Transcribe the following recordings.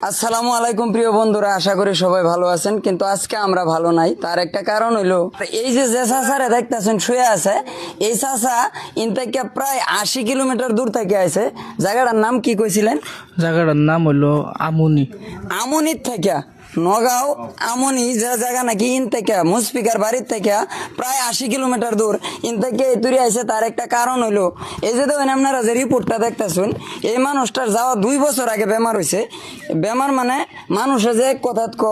আসসালামু আলাইকুম প্রিয় বন্ধুরা আশা করি সবাই ভালো আছেন কিন্তু আজকে আমরা ভালো নাই। তার একটা কারণ হইল এই যে যে চাষারে দেখতেছেন শুয়ে আছে এই চাষা ইন থেকে প্রায় আশি কিলোমিটার দূর থেকে আছে জায়গাটার নাম কি কইছিলেন? জায়গাটার নাম হইল আমুনি। আমুনির থেকে। নগাঁও, আমনি যে জায়গা নাকি ইন থেকে, মুসফিকার বাড়ির থেকে প্রায় আশি কিলোমিটার দূর। ইন থেকে তুরি আছে তার একটা কারণ হইল, এই যে দেখেন আপনারা যে রিপোর্টটা দেখতেছেন, এই মানুষটার যাওয়া দুই বছর আগে বেমার হয়েছে বেমার মানে মানুষে যে কথাত ক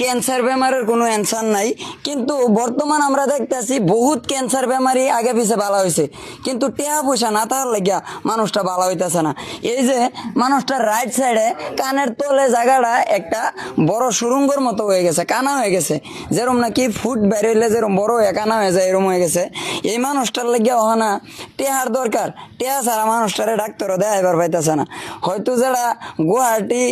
ক্যান্সার বেমারের কোনো অ্যান্সার নাই। কিন্তু বর্তমান আমরা দেখতেছি বহুত ক্যান্সার বেমারি আগে পিছে ভালো হয়েছে কিন্তু টেহা পয়সা না তার লাগিয়া মানুষটা ভালো হইতেছে না। এই যে মানুষটার রাইট সাইডে কানের তলে জায়গাটা একটা বড় সুরঙ্গর মতো হয়ে গেছে, কানা হয়ে গেছে। যেরকম নাকি ফুট বেরোইলে যেরম বড় হয়ে কানা হয়ে যায়, এরম হয়ে গেছে। এই মানুষটার লাগিয়া হনা টেহার দরকার। টেহা ছাড়া মানুষটারে ডাক্তারও দেখাইবার পাইতেছে না। হয়তো যারা গুয়াহাটি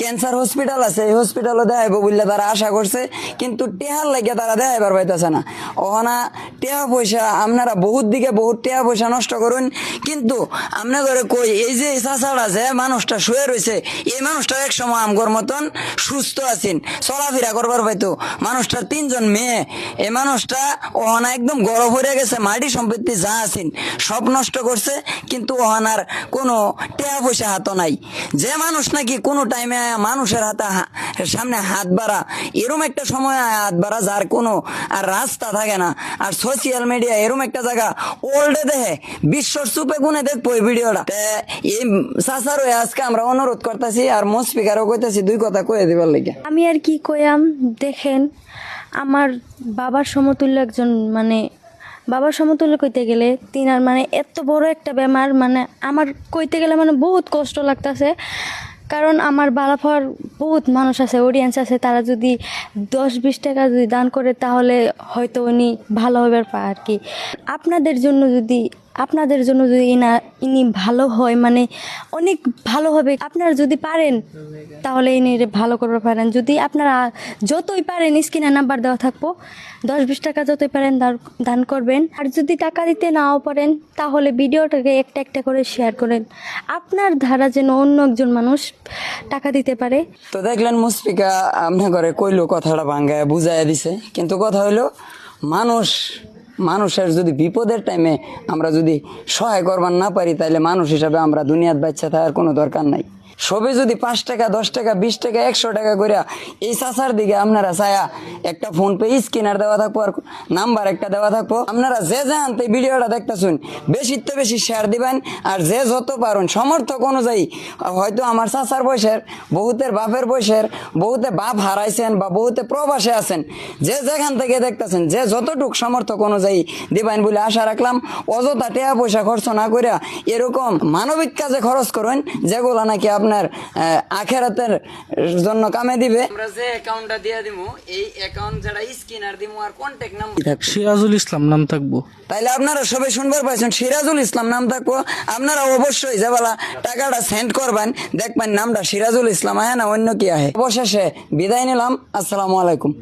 ক্যান্সার হসপিটাল আছে, এই হসপিটালও দেয় বললে তারা আশা করছে, কিন্তু টেহার লাগিয়া তারা দেখাইবার পাইতেছে না। ওখানা টেহা পয়সা আপনারা বহুত দিকে বহুত টেহা পয়সা নষ্ট করুন, কিন্তু আপনি ধরে কই, এই যে চাষাড়া যে মানুষটা শুয়ে রয়েছে এই মানুষটা এক সময় আমগর মতন সুস্থ আছেন, চলাফেরা করবার পাইতো। মানুষটার তিনজন মেয়ে, এই মানুষটা ওহানা একদম গরম হয়ে গেছে, মাটি সম্পত্তি যা আছেন সব নষ্ট করছে, কিন্তু ওহানার কোনো টেহা পয়সা হাত নাই। যে মানুষ নাকি কোনো টাইমে মানুষের হাতে সামনে হাত বাড়া এরম একটা সময় আয় হাত বাড়া যার কোনো আর রাস্তা থাকে না। আর সোশিয়াল মিডিয়া এরম একটা জায়গা ওল্ডে দেখে, বিশ্বর সুপে গুনে দেখব এই ভিডিওটা এই সাসার হয়ে আজকে আমরা অনুরোধ করতেছি আর মোট স্পিকারও কইতেছি, দুই কথা কয়ে দিবার লেগে। আমি আর কি কইয়াম, দেখেন, আমার বাবার সমতুল্য একজন মানে বাবার সমতুল্য কইতে গেলে তিনার মানে এত বড় একটা বেমার মানে আমার কইতে গেলে মানে বহুত কষ্ট লাগতাছে। কারণ আমার বালাফর বহুত মানুষ আছে অডিয়েন্স আছে, তারা যদি দশ, বিশ টাকা যদি দান করে তাহলে হয়তো উনি ভালো হবে পায় আর কি। আপনাদের জন্য যদি আপনাদের জন্য যদি ইনা ইনি ভালো হয় মানে অনেক ভালো হবে, আপনারা যদি পারেন, তাহলে ইনি ভালো করতে পারেন। যদি আপনারা যতই পারেন, স্ক্রিনে নাম্বার দেওয়া থাকব, দশ বিশ টাকা যতই পারেন দান- করবেন। আর যদি টাকা দিতে নাও পারেন, তাহলে ভিডিওটাকে একটা একটা করে শেয়ার করেন। আপনার ধারা যেন অন্য একজন মানুষ টাকা দিতে পারে। তো দেখলেন মুসফিকা আপনার ঘরে কইলো কথাটা ভাঙ্গায় বুঝাইয়া দিছে। কিন্তু কথা হইল, মানুষ মানুষের যদি বিপদের টাইমে আমরা যদি সহায় করবার না পারি তাহলে মানুষ হিসাবে আমরা দুনিয়ার বাচ্চা থাকার কোনো দরকার নাই। সবে যদি পাঁচ টাকা, দশ টাকা, বিশ টাকা, একশো টাকা করে এই চাষার দিকে আপনারা ছায়া একটা ফোন পে স্ক্যানার দেওয়া থাকব আর নাম্বার একটা দেওয়া থাকব। আপনারা যে আনতে ভিডিওটা দেখতেছুন বেশি তো বেশি শেয়ার দিবেন আর যে যত পারুন, সমর্থক অনুযায়ী, হয়তো আমার চাচার বয়সের, বহুতের বাপের বয়সের, বহুতে বাপ হারাইছেন বা বহুতে প্রবাসে আছেন, যে যেখান থেকে দেখতেছেন, যে যতটুক সমর্থক অনুযায়ী দিবেন বলে আশা রাখলাম, অযথা টাকা পয়সা খরচ না করিয়া এরকম মানবিক কাজে খরচ করুন, যেগুলো নাকি আপনার আখেরাতের জন্য কামে দিবে। আমরা যে অ্যাকাউন্টটা দিয়ে দিব এই অ্যাকাউন্ট যারা স্ক্যানার দিব আর কন্ট্যাক্ট নাম্বার সিরাজুল ইসলাম নাম থাকব। তাইলে আপনারা সবাই শুনবার পাইছেন সিরাজুল ইসলাম নাম থাকব। আপনারা অবশ্যই যে বেলা টাকাটা সেন্ড করবেন দেখবেন নামটা সিরাজুল ইসলাম আহে না অন্য কি আহে। অবশেষে বিদায় নিলাম। আসসালামু আলাইকুম।